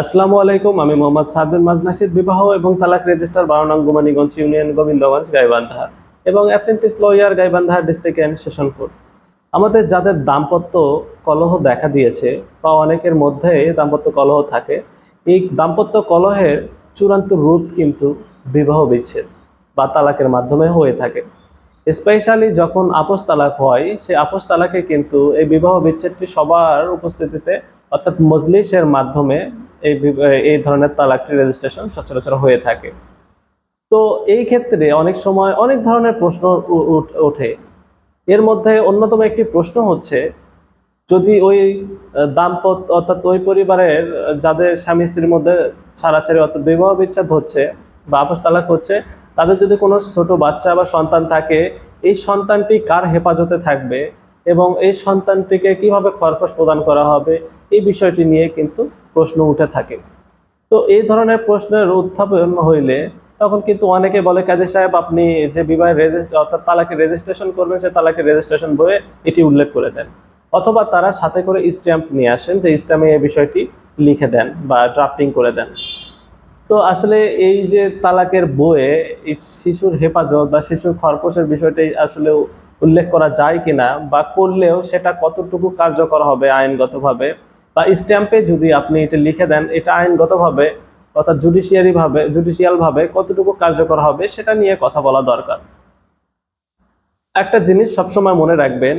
আসসালামু আলাইকুম, আমি মোহাম্মদ সাদবিন মাজনাসিদ, বিবাহ এবং তালাক রেজিস্টার বারো নং গুমানীগঞ্জ ইউনিয়ন গোবিন্দগঞ্জ গাইবান্ধা এবং apprentice lawyer Gaibandha district and সেশনপুর। আমাদের যাদের দাম্পত্য কলহ দেখা দিয়েছে বা অনেকের মধ্যে দাম্পত্য কলহ থাকে, এই দাম্পত্য কলহের চূড়ান্ত রূপ কিন্তু বিবাহ বিচ্ছেদ বা তালাকের মাধ্যমে হয়ে থাকে। স্পেশালি যখন আপোষ তালাক হয়, সেই আপোষ তালাকে কিন্তু এই বিবাহ বিচ্ছেদটি সবার উপস্থিতিতে অর্থাৎ মজলিসের মাধ্যমে এই এই ধরনের তালাকটি রেজিস্ট্রেশন সচরাচর হয়ে থাকে। তো এই ক্ষেত্রে অনেক সময় অনেক ধরনের প্রশ্ন ওঠে। এর মধ্যে অন্যতম একটি প্রশ্ন হচ্ছে, যদি ওই দাম্পত্য, অর্থাৎ ওই পরিবারের যাদের স্বামী স্ত্রীর মধ্যে ছাড়াছাড়ি অর্থাৎ বিবাহ বিচ্ছেদ হচ্ছে বা আপোষ তালাক হচ্ছে, তাদের যদি কোনো ছোট বাচ্চা বা সন্তান থাকে, এই সন্তানটি কার হেফাজতে থাকবে এবং এই সন্তানটিকে কীভাবে খরপোশ প্রদান করা হবে, এই বিষয়টি নিয়ে কিন্তু প্রশ্ন উঠে থাকে। তো এই ধরনের প্রশ্নের উত্থাপন হইলে তখন কিন্তু অনেকে বলে, কাজী সাহেব, আপনি যে বিবাহের অর্থাৎ তালাকের রেজিস্ট্রেশন করবেন সে তালাকের রেজিস্ট্রেশন বইয়ে এটি উল্লেখ করে দেন। অথবা তারা সাথে করে স্ট্যাম্প নিয়ে আসেন, যে স্ট্যাম্পে এই বিষয়টি লিখে দেন বা ড্রাফটিং করে দেন। তো আসলে এই যে তালাকের বইয়ে এই শিশুর হেফাজত বা শিশুর খরপোশের বিষয়টি আসলে উল্লেখ করা যায় কিনা বা করলেও সেটা কতটুকু কার্যকর হবে আইনগতভাবে বা স্ট্যাম্পে যদি আপনি এটা লিখে দেন, এটা আইনগতভাবে অর্থাৎ জুডিশিয়ারি ভাবে কতটুকু কার্যকর হবে সেটা নিয়ে কথা বলা দরকার। একটা জিনিস সবসময় মনে রাখবেন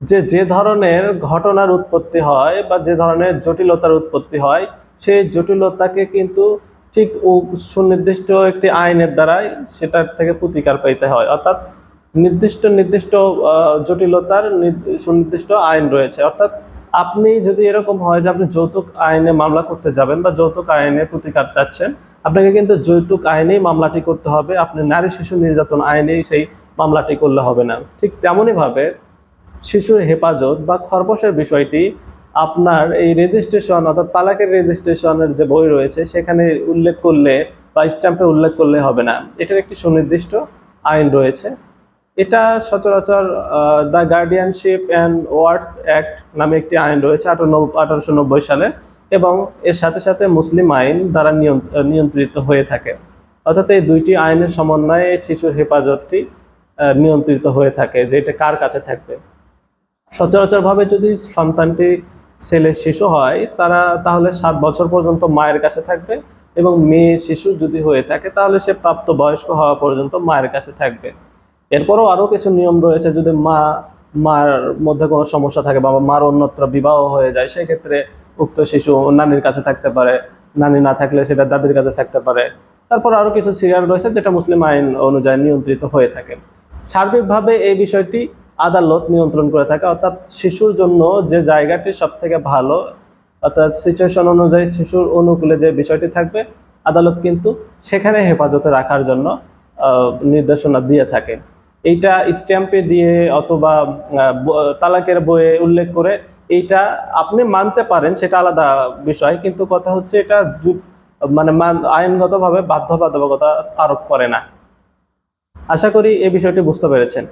যে যে ধরনের ঘটনার উৎপত্তি হয় বা যে ধরনের জটিলতার উৎপত্তি হয়, সেই জটিলতাকে কিন্তু ঠিক সুনির্দিষ্ট একটি আইনের দ্বারাই সেটার থেকে প্রতিকার পাইতে হয়। অর্থাৎ নির্দিষ্ট নির্দিষ্ট জটিলতার সুনির্দিষ্ট আইন রয়েছে। অর্থাৎ আপনি যদি এরকম হয় যে আপনি যৌতুক আইনে মামলা করতে যাবেন বা যৌতুক আইনে প্রতিকার চাচ্ছেন, আপনাকে কিন্তু যৌতুক আইনেই মামলাটি করতে হবে। আপনি নারী শিশু নির্যাতন আইনেই সেই মামলাটি করলে হবে না। ঠিক তেমনইভাবে শিশুর হেফাজত বা খরপোশের বিষয়টি আপনার এই রেজিস্ট্রেশন অর্থাৎ তালাকের রেজিস্ট্রেশনের যে বই রয়েছে, সেখানে উল্লেখ করলে বা স্ট্যাম্পে উল্লেখ করলে হবে না। এটার একটি সুনির্দিষ্ট আইন রয়েছে। এটা সচরাচর the guardianship and wards act নামে একটি আইন রয়েছে আঠারো আঠারোশো নব্বই সালে এবং এর সাথে সাথে মুসলিম আইন দ্বারা নিয়ন্ত- নিয়ন্ত্রিত হয়ে থাকে। অর্থাৎ এই দুইটি আইনের সমন্বয়ে শিশুর হেফাজতটি নিয়ন্ত্রিত হয়ে থাকে যে এটা কার কাছে থাকবে। সচরাচরভাবে যদি সন্তানটি ছেলে শিশু হয়, তারা তাহলে সাত বছর পর্যন্ত মায়ের কাছে থাকবে এবং মেয়ে শিশু যদি হয়ে থাকে, তাহলে সে প্রাপ্ত বয়স্ক হওয়া পর্যন্ত মায়ের কাছে থাকবে। এরপরও আরও কিছু নিয়ম রয়েছে, যদি মা, মার মধ্যে কোনো সমস্যা থাকে বা মার অন্যত্র বিবাহ হয়ে যায়, সেক্ষেত্রে উক্ত শিশু নানির কাছে থাকতে পারে, নানি না থাকলে সেটা দাদির কাছে থাকতে পারে। তারপর আরও কিছু সিরিয়াল রয়েছে যেটা মুসলিম আইন অনুযায়ী নিয়ন্ত্রিত হয়ে থাকে। সার্বিকভাবে এই বিষয়টি আদালত নিয়ন্ত্রণ করে থাকে, অর্থাৎ শিশুর জন্য যে জায়গাটি সব থেকে ভালো, অর্থাৎ সিচুয়েশন অনুযায়ী শিশুর অনুকূলে যে বিষয়টি থাকবে, আদালত কিন্তু সেখানে হেফাজতে রাখার জন্য নির্দেশনা দিয়ে থাকে। এইটা স্ট্যাম্পে দিয়ে অথবা তালাকের বইয়ে উল্লেখ করে এইটা আপনি মানতে পারেন, সেটা আলাদা বিষয়। কিন্তু কথা হচ্ছে এটা মানে মান- আইনগতভাবে বাধ্যবাধকতা আরোপ করে না। আশা করি এ বিষয়টি বুঝতে পেরেছেন।